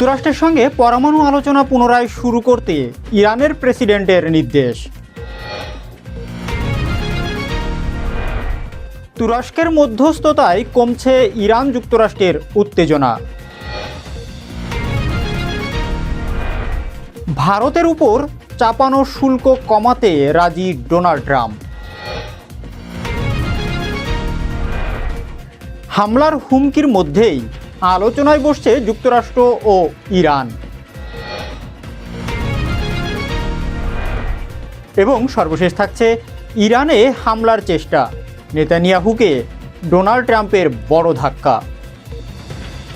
যুক্তরাষ্ট্রের সঙ্গে পরমাণু আলোচনা পুনরায় শুরু করতে ইরানের প্রেসিডেন্টের নির্দেশ। তুরস্কের মধ্যস্থতায় কমছে ইরান যুক্তরাষ্ট্রের উত্তেজনা। ভারতের উপর চাপানো শুল্ক কমাতে রাজি ডোনাল্ড ট্রাম্প। হামলার হুমকির মধ্যেই আলোচনায় বসছে যুক্তরাষ্ট্র ও ইরান। এবং সর্বশেষ থাকছে ইরানে হামলার চেষ্টা। নেতানিয়াহুকে ডোনাল্ড ট্রাম্পের বড় ধাক্কা।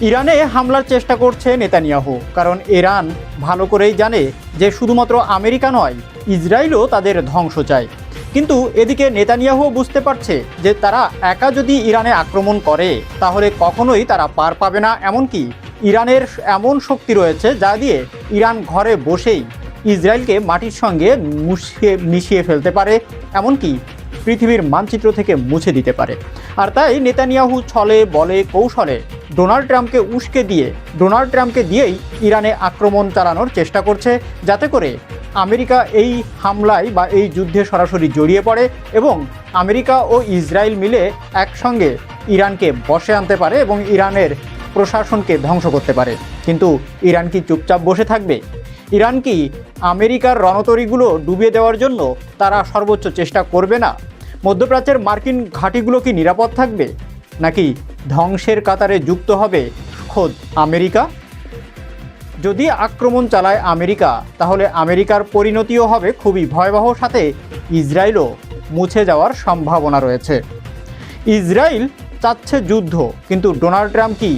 ইরানে হামলার চেষ্টা করছে নেতানিয়াহু, কারণ ইরান ভালো করেই জানে যে শুধুমাত্র আমেরিকা নয়, ইসরায়েলও তাদের ধ্বংস চায়। কিন্তু এদিকে নেতানিয়াহু বুঝতে পারছে যে তারা একা যদি ইরানে আক্রমণ করে, তাহলে কখনোই তারা পার পাবে না। এমনকি ইরানের এমন শক্তি রয়েছে যা দিয়ে ইরান ঘরে বসেই ইসরায়েলকে মাটির সঙ্গে মুছিয়ে, মিশিয়ে ফেলতে পারে, এমনকি পৃথিবীর মানচিত্র থেকে মুছে দিতে পারে। আর তাই নেতানিয়াহু ছলে, বলে, কৌশলে ডোনাল্ড ট্রাম্পকে উস্কে দিয়ে, ডোনাল্ড ট্রাম্পকে দিয়েই ইরানে আক্রমণ চালানোর চেষ্টা করছে, যাতে করে আমেরিকা এই হামলায় বা এই যুদ্ধে সরাসরি জড়িয়ে পড়ে এবং আমেরিকা ও ইসরায়েল মিলে একসঙ্গে ইরানকে বসে আনতে পারে এবং ইরানের প্রশাসনকে ধ্বংস করতে পারে। কিন্তু ইরান কি চুপচাপ বসে থাকবে? ইরান কি আমেরিকার রণতরীগুলো ডুবিয়ে দেওয়ার জন্য তারা সর্বোচ্চ চেষ্টা করবে না? মধ্যপ্রাচ্যের মার্কিন ঘাঁটিগুলো কি নিরাপদ থাকবে? নাকি ধ্বংসের কাতারে যুক্ত হবে খোদ আমেরিকা? যদি আক্রমণ চালায় আমেরিকা, তাহলে আমেরিকার পরিণতিও হবে খুবই ভয়াবহ সাথে ইসরায়েলও মুছে যাওয়ার সম্ভাবনা রয়েছে। ইসরায়েল চাচ্ছে যুদ্ধ, কিন্তু ডোনাল্ড ট্রাম্প কি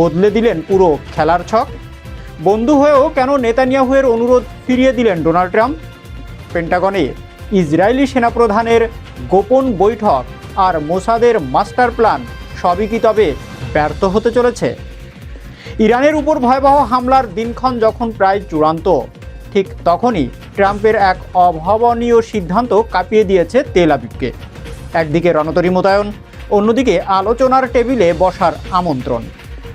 বদলে দিলেন পুরো খেলার ছক? বন্ধু হয়েও কেন নেতানিয়াহুয়ের অনুরোধ ফিরিয়ে দিলেন ডোনাল্ড ট্রাম্প? পেন্টাগনে ইসরায়েলি সেনাপ্রধানের গোপন বৈঠক আর মোসাদের মাস্টার প্ল্যান সবই কি তবে ব্যর্থ হতে চলেছে? ইরানের উপর ভয়াবহ হামলার দিনক্ষণ যখন প্রায় চূড়ান্ত, ঠিক তখনই ট্রাম্পের এক অভাবনীয় সিদ্ধান্ত কাঁপিয়ে দিয়েছে তেল আবিবকে। একদিকে রণতরী মোতায়ন, অন্যদিকে আলোচনার টেবিলে বসার আমন্ত্রণ।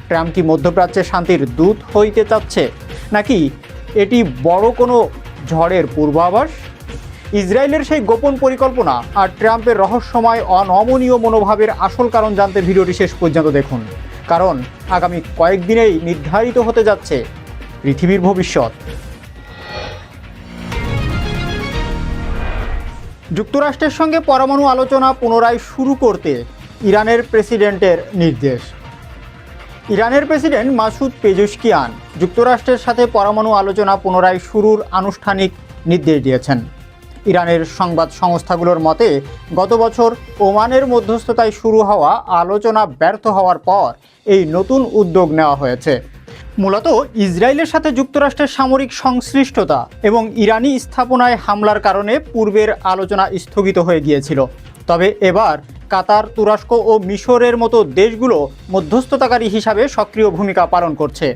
ট্রাম্প কি মধ্যপ্রাচ্যে শান্তির দূত হইতে চাচ্ছে, নাকি এটি বড় কোনো ঝড়ের পূর্বাভাস? ইসরায়েলের সেই গোপন পরিকল্পনা আর ট্রাম্পের রহস্যময়, অনমনীয় মনোভাবের আসল কারণ জানতে ভিডিওটি শেষ পর্যন্ত দেখুন। কারণ আগামী কয়েকদিনেই নির্ধারিত হতে যাচ্ছে পৃথিবীর ভবিষ্যৎ। যুক্তরাষ্ট্রের সঙ্গে পরমাণু আলোচনা পুনরায় শুরু করতে ইরানের প্রেসিডেন্টের নির্দেশ। ইরানের প্রেসিডেন্ট মাসুদ পেজুশকিয়ান যুক্তরাষ্ট্রের সাথে পরমাণু আলোচনা পুনরায় শুরুর আনুষ্ঠানিক নির্দেশ দিয়েছেন। ইরানের সংবাদ সংস্থাগুলোর মতে, গত বছর ওমানের মধ্যস্থতায় শুরু হওয়া আলোচনা ব্যর্থ হওয়ার পর এই নতুন উদ্যোগ নেওয়া হয়েছে। মূলত ইসরায়েলের সাথে যুক্তরাষ্ট্রের সামরিক সংশ্লিষ্টতা এবং ইরানি স্থাপনায় হামলার কারণে পূর্বের আলোচনা স্থগিত হয়ে গিয়েছিল। তবে এবার কাতার, তুরস্ক ও মিশরের মতো দেশগুলো মধ্যস্থতাকারী হিসাবে সক্রিয় ভূমিকা পালন করছে।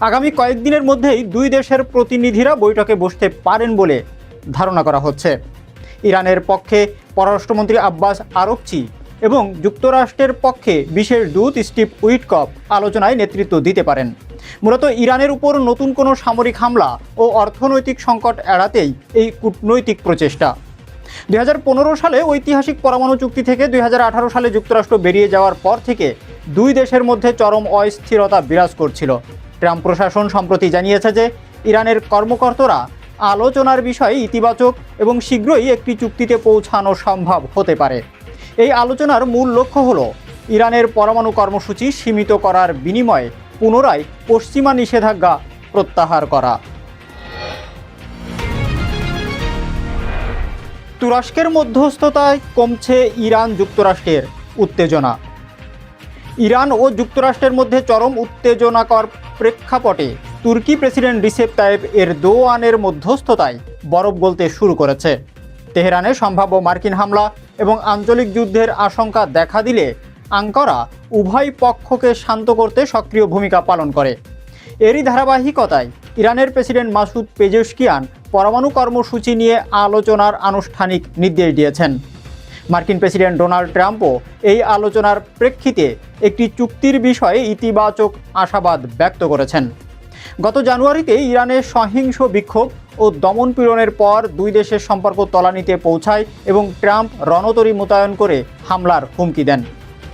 আগামী কয়েকদিনের মধ্যেই দুই দেশের প্রতিনিধিরা বৈঠকে বসতে পারেন বলে ধারণা করা হচ্ছে। ইরানের পক্ষে পররাষ্ট্রমন্ত্রী আব্বাস আরকচি এবং যুক্তরাষ্ট্রের পক্ষে বিশেষ দূত স্টিভ উইটকপ আলোচনায় নেতৃত্ব দিতে পারেন। মূলত ইরানের উপর নতুন কোনো সামরিক হামলা ও অর্থনৈতিক সংকট এড়াতেই এই কূটনৈতিক প্রচেষ্টা। দুই হাজার পনেরো সালে ঐতিহাসিক পরমাণু চুক্তি থেকে দুই হাজার আঠারো সালে যুক্তরাষ্ট্র বেরিয়ে যাওয়ার পর থেকে দুই দেশের মধ্যে চরম অস্থিরতা বিরাজ করছিল। ট্রাম্প প্রশাসন সম্প্রতি জানিয়েছে যে, ইরানের কর্মকর্তারা আলোচনার বিষয়ে ইতিবাচক এবং শীঘ্রই একটি চুক্তিতে পৌঁছানো সম্ভব হতে পারে। এই আলোচনার মূল লক্ষ্য হল, ইরানের পরমাণু কর্মসূচি সীমিত করার বিনিময়ে পুনরায় পশ্চিমা নিষেধাজ্ঞা প্রত্যাহার করা। তুরস্কের মধ্যস্থতায় কমছে ইরান যুক্তরাষ্ট্রের উত্তেজনা। ইরান ও যুক্তরাষ্ট্রের মধ্যে চরম উত্তেজনাকর প্রেক্ষাপটে তুর্কি প্রেসিডেন্ট রিসেপ তাইব এর দোয়ানের মধ্যস্থতায় বরফ গলতে শুরু করেছে। তেহরানে সম্ভাব্য মার্কিন হামলা এবং আঞ্চলিক যুদ্ধের আশঙ্কা দেখা দিলে আঙ্কারা উভয় পক্ষকে শান্ত করতে সক্রিয় ভূমিকা পালন করে। এরই ধারাবাহিকতায় ইরানের প্রেসিডেন্ট মাসুদ পেজেশকিয়ান পরমাণু কর্মসূচি নিয়ে আলোচনার আনুষ্ঠানিক নির্দেশ দিয়েছেন। মার্কিন প্রেসিডেন্ট ডোনাল্ড ট্রাম্পও এই আলোচনার প্রেক্ষিতে একটি চুক্তির বিষয়ে ইতিবাচক আশাবাদ ব্যক্ত করেছেন। গত জানুয়ারিতে ইরানের সহিংস বিক্ষোভ ও দমনপীড়নের পর দুই দেশের সম্পর্ক তলানিতে পৌঁছায় এবং ট্রাম্প রণতরী মোতায়েন করে হামলার হুমকি দেন।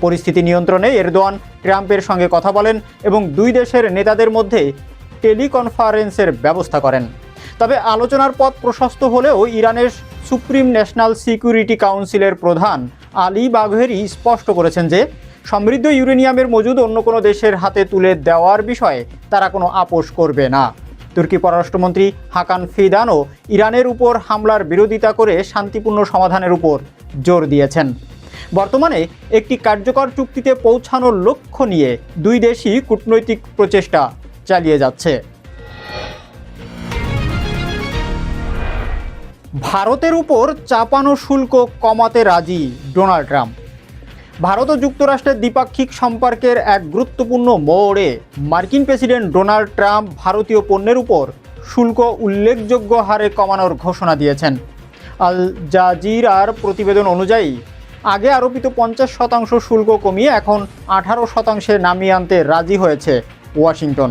পরিস্থিতি নিয়ন্ত্রণে এরদোয়ান ট্রাম্পের সঙ্গে কথা বলেন এবং দুই দেশের নেতাদের মধ্যে টেলিকনফারেন্সের ব্যবস্থা করেন। তবে আলোচনার পথ প্রশস্ত হলেও ইরানের সুপ্রিম ন্যাশনাল সিকিউরিটি কাউন্সিলের প্রধান আলী বাঘেরি স্পষ্ট করেছেন যে সমৃদ্ধ ইউরেনিয়ামের মজুদ অন্য কোনো দেশের হাতে তুলে দেওয়ার বিষয়ে তারা কোনো আপোষ করবে না। তুর্কি পররাষ্ট্রমন্ত্রী হাকান ফিদানও ইরানের উপর হামলার বিরোধিতা করে শান্তিপূর্ণ সমাধানের উপর জোর দিয়েছেন। বর্তমানে একটি কার্যকর চুক্তিতে পৌঁছানোর লক্ষ্য নিয়ে দুই দেশই কূটনৈতিক প্রচেষ্টা চালিয়ে যাচ্ছে। ভারতের উপর চাপানো শুল্ক কমাতে রাজি ডোনাল্ড ট্রাম্প। ভারত ও যুক্তরাষ্ট্রের দ্বিপাক্ষিক সম্পর্কের এক গুরুত্বপূর্ণ মোড়ে মার্কিন প্রেসিডেন্ট ডোনাল্ড ট্রাম্প ভারতীয় পণ্যের উপর শুল্ক উল্লেখযোগ্য হারে কমানোর ঘোষণা দিয়েছেন। আল জাজিরার প্রতিবেদন অনুযায়ী, আগে আরোপিত পঞ্চাশ শতাংশ শুল্ক কমিয়ে এখন আঠারো শতাংশে নামিয়ে আনতে রাজি হয়েছে ওয়াশিংটন।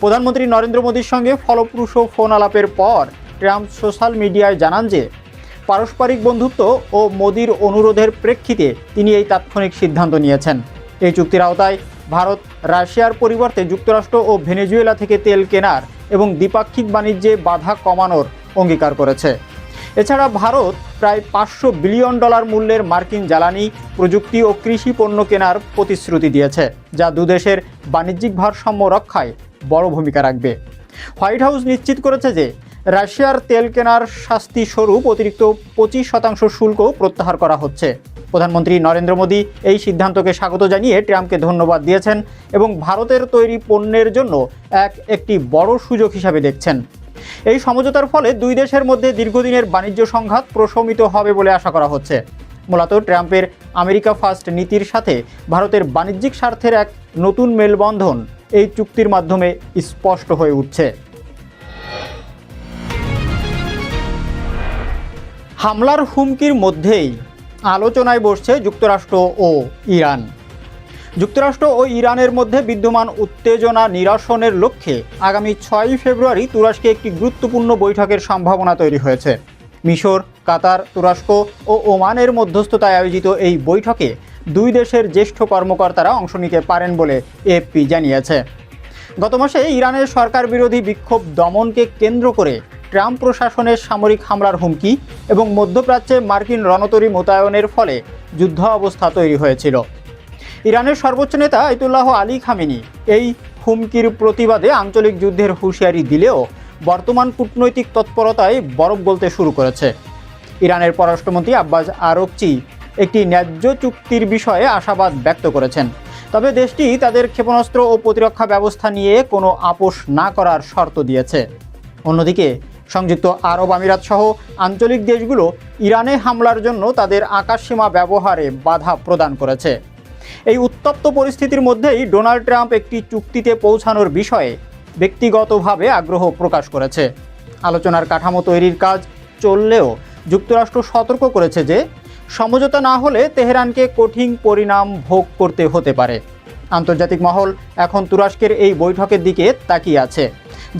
প্রধানমন্ত্রী নরেন্দ্র মোদীর সঙ্গে ফলপ্রসূ ফোন আলাপের পর ট্রাম্প সোশ্যাল মিডিয়ায় জানান যে পারস্পরিক বন্ধুত্ব ও মোদির অনুরোধের প্রেক্ষিতে তিনি এই তাৎক্ষণিক সিদ্ধান্ত নিয়েছেন। এই চুক্তির আওতায় ভারত, রাশিয়ার পরিবর্তে যুক্তরাষ্ট্র ও ভেনেজুয়েলা থেকে তেল কেনার এবং দ্বিপাক্ষিক বাণিজ্যে বাধা কমানোর অঙ্গীকার করেছে। এছাড়া ভারত প্রায় পাঁচশো বিলিয়ন ডলার মূল্যের মার্কিন জ্বালানি, প্রযুক্তি ও কৃষি পণ্য কেনার প্রতিশ্রুতি দিয়েছে, যা দুদেশের বাণিজ্যিক ভারসাম্য রক্ষায় বড় ভূমিকা রাখবে। হোয়াইট হাউস নিশ্চিত করেছে যে রাশিয়ার তেল কেনার শাস্তি স্বরূপ অতিরিক্ত পঁচিশ শতাংশ শুল্ক প্রত্যাহার করা হচ্ছে। প্রধানমন্ত্রী নরেন্দ্র মোদী এই সিদ্ধান্তকে স্বাগত জানিয়ে ট্রাম্পকে ধন্যবাদ দিয়েছেন এবং ভারতের তৈরি পণ্যের জন্য এক, একটি বড় সুযোগ হিসাবে দেখছেন। এই সমঝোতার ফলে দুই দেশের মধ্যে দীর্ঘদিনের বাণিজ্য সংঘাত প্রশমিত হবে বলে আশা করা হচ্ছে। মূলত ট্রাম্পের আমেরিকা ফার্স্ট নীতির সাথে ভারতের বাণিজ্যিক স্বার্থের এক নতুন মেলবন্ধন এই চুক্তির মাধ্যমে স্পষ্ট হয়ে উঠছে। হামলার হুমকির মধ্যেই আলোচনায় বসছে যুক্তরাষ্ট্র ও ইরান। যুক্তরাষ্ট্র ও ইরানের মধ্যে বিদ্যমান উত্তেজনা নিরসনের লক্ষ্যে আগামী ছয়ই ফেব্রুয়ারি তুরস্কে একটি গুরুত্বপূর্ণ বৈঠকের সম্ভাবনা তৈরি হয়েছে। মিশর, কাতার, তুরস্ক ও ওমানের মধ্যস্থতায় আয়োজিত এই বৈঠকে দুই দেশের জ্যেষ্ঠ কর্মকর্তারা অংশ নিতে পারেন বলে এএফপি জানিয়েছে। গত মাসে ইরানের সরকার বিরোধী বিক্ষোভ দমনকে কেন্দ্র করে ট্রাম্প প্রশাসনের সামরিক হামলার হুমকি এবং মধ্যপ্রাচ্যে মার্কিন রণতরী মোতায়েনের ফলে যুদ্ধ অবস্থা তৈরি হয়েছিল। ইরানের সর্বোচ্চ নেতা আয়তুল্লাহ আলী খামেনি এই হুমকির প্রতিবাদে আঞ্চলিক যুদ্ধের হুঁশিয়ারি দিলেও বর্তমান কূটনৈতিক তৎপরতায় বরফ গলতে শুরু করেছে। ইরানের পররাষ্ট্রমন্ত্রী আব্বাস আরকচি একটি ন্যায্য চুক্তির বিষয়ে আশাবাদ ব্যক্ত করেছেন। তবে দেশটি তাদের ক্ষেপণাস্ত্র ও প্রতিরক্ষা ব্যবস্থা নিয়ে কোনো আপোষ না করার শর্ত দিয়েছে। অন্যদিকে সংযুক্ত আরব আমিরাত সহ আঞ্চলিক দেশগুলো ইরানে হামলার জন্য তাদের আকাশসীমা ব্যবহারে বাধা প্রদান করেছে। এই উত্তপ্ত পরিস্থিতির মধ্যেই ডোনাল্ড ট্রাম্প একটি চুক্তিতে পৌঁছানোর বিষয়ে ব্যক্তিগতভাবে আগ্রহ প্রকাশ করেছে। আলোচনার কাঠামো তৈরির কাজ চললেও যুক্তরাষ্ট্র সতর্ক করেছে যে, সমঝোতা না হলে তেহরানকে কঠিন পরিণাম ভোগ করতে হতে পারে। আন্তর্জাতিক মহল এখন তুরস্কের এই বৈঠকের দিকে তাকিয়ে আছে।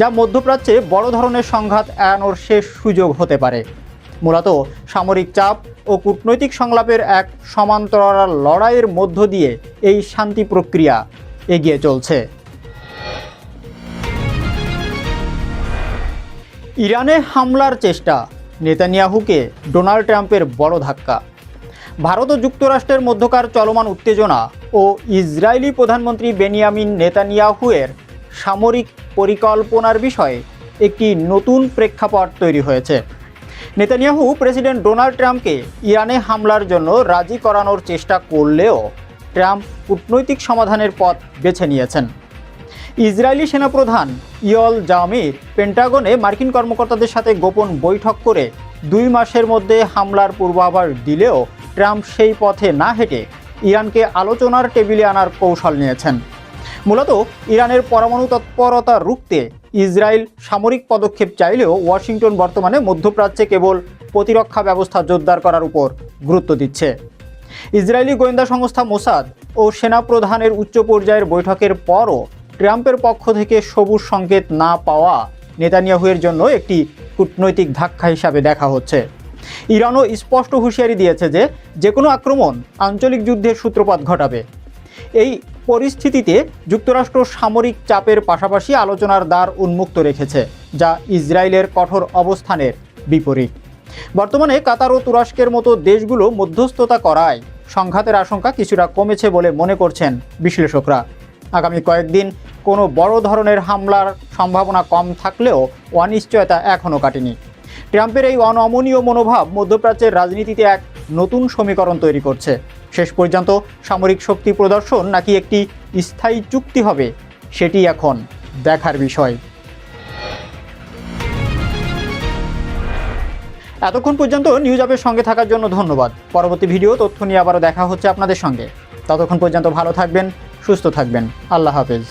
যা মধ্যপ্রাচ্যে বড় ধরনের সংঘাত এড়ানোর শেষ সুযোগ হতে পারে। মূলত সামরিক চাপ ও কূটনৈতিক সংলাপের এক সমান্তরাল লড়াইয়ের মধ্য দিয়ে এই শান্তি প্রক্রিয়া এগিয়ে চলছে। ইরানে হামলার চেষ্টা, নেতানিয়াহুকে ডোনাল্ড ট্রাম্পের বড় ধাক্কা। ভারত ও যুক্তরাষ্ট্রের মধ্যকার চলমান উত্তেজনা ও ইসরায়েলি প্রধানমন্ত্রী বেনিয়ামিন নেতানিয়াহুয়ের সামরিক পরিকল্পনার বিষয়ে একটি নতুন প্রেক্ষাপট তৈরি হয়েছে। নেতানিয়াহু প্রেসিডেন্ট ডোনাল্ড ট্রাম্পকে ইরানে হামলার জন্য রাজি করানোর চেষ্টা করলেও ট্রাম্প কূটনৈতিক সমাধানের পথ বেছে নিয়েছেন। ইসরায়েলি সেনাপ্রধান ইয়ল জামির পেন্টাগনে মার্কিন কর্মকর্তাদের সাথে গোপন বৈঠক করে দুই মাসের মধ্যে হামলার পূর্বাভাস দিলেও ট্রাম্প সেই পথে না হেঁটে ইরানকে আলোচনার টেবিলে আনার কৌশল নিয়েছেন। মূলত ইরানের পরমাণু তৎপরতা রুখতে ইসরায়েল সামরিক পদক্ষেপ চাইলেও ওয়াশিংটন বর্তমানে মধ্যপ্রাচ্যে কেবল প্রতিরক্ষা ব্যবস্থা জোরদার করার উপর গুরুত্ব দিচ্ছে। ইসরায়েলি গোয়েন্দা সংস্থা মোসাদ ও সেনাপ্রধানের উচ্চ পর্যায়ের বৈঠকের পরও ট্রাম্পের পক্ষ থেকে সবুজ সংকেত না পাওয়া নেতানিয়াহুয়ের জন্য একটি কূটনৈতিক ধাক্কা হিসাবে দেখা হচ্ছে। ইরানও স্পষ্ট হুঁশিয়ারি দিয়েছে যে যে কোনো আক্রমণ আঞ্চলিক যুদ্ধের সূত্রপাত ঘটাবে। এই পরিস্থিতিতে যুক্তরাষ্ট্র সামরিক চাপের পাশাপাশি আলোচনার দ্বার উন্মুক্ত রেখেছে, যা ইসরায়েলের কঠোর অবস্থানের বিপরীত। বর্তমানে কাতার ও তুরস্কের মতো দেশগুলো মধ্যস্থতা করায় সংঘাতের আশঙ্কা কিছুটা কমেছে বলে মনে করছেন বিশ্লেষকরা। আগামী কয়েকদিন কোনো বড় ধরনের হামলার সম্ভাবনা কম থাকলেও অনিশ্চয়তা এখনও কাটেনি। ট্রাম্পের এই অনমনীয় মনোভাব মধ্যপ্রাচ্যের রাজনীতিতে এক নতুন সমীকরণ তৈরি করছে। শেষ পর্যন্ত সামরিক শক্তি প্রদর্শন নাকি একটি স্থায়ী চুক্তি হবে, সেটি এখন দেখার বিষয়। এতক্ষণ পর্যন্ত নিউজ আপের সঙ্গে থাকার জন্য ধন্যবাদ। পরবর্তী ভিডিও তথ্য নিয়ে আবারও দেখা হচ্ছে আপনাদের সঙ্গে। ততক্ষণ পর্যন্ত ভালো থাকবেন, সুস্থ থাকবেন। আল্লাহ হাফেজ।